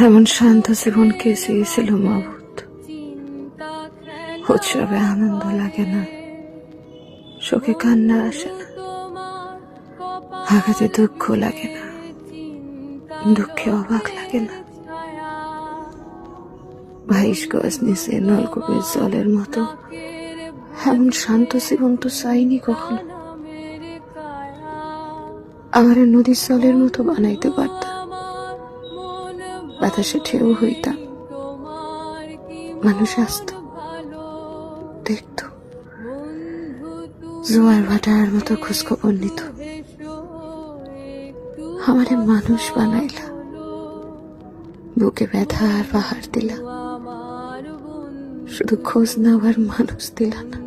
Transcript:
এমন শান্ত জীবন কে চেয়েছিল মাবুদ? উৎসবে আনন্দ লাগে না। শোকে কান্না আসে না। আঘাতে দুঃখ লাগে না। দুঃখে অবাক লাগে না। বাইশ গজ নিচে নলকূপের জলের মতো। এমন শান্ত জীবন তো চাইনি কখনো। আমার নদীর জলের মতো বানাইতে পারতাম। বাতাসে ঢেউ হইতাম মানুষ আসত, দেখত। জোয়ার ভাটার মতো খোঁজখবর নিত। আমারে মানুষ বানাইলা। বুকে ব্যথার পাহাড় দিলা। শুধু খোঁজ নেওয়ার মানুষ দিলা না।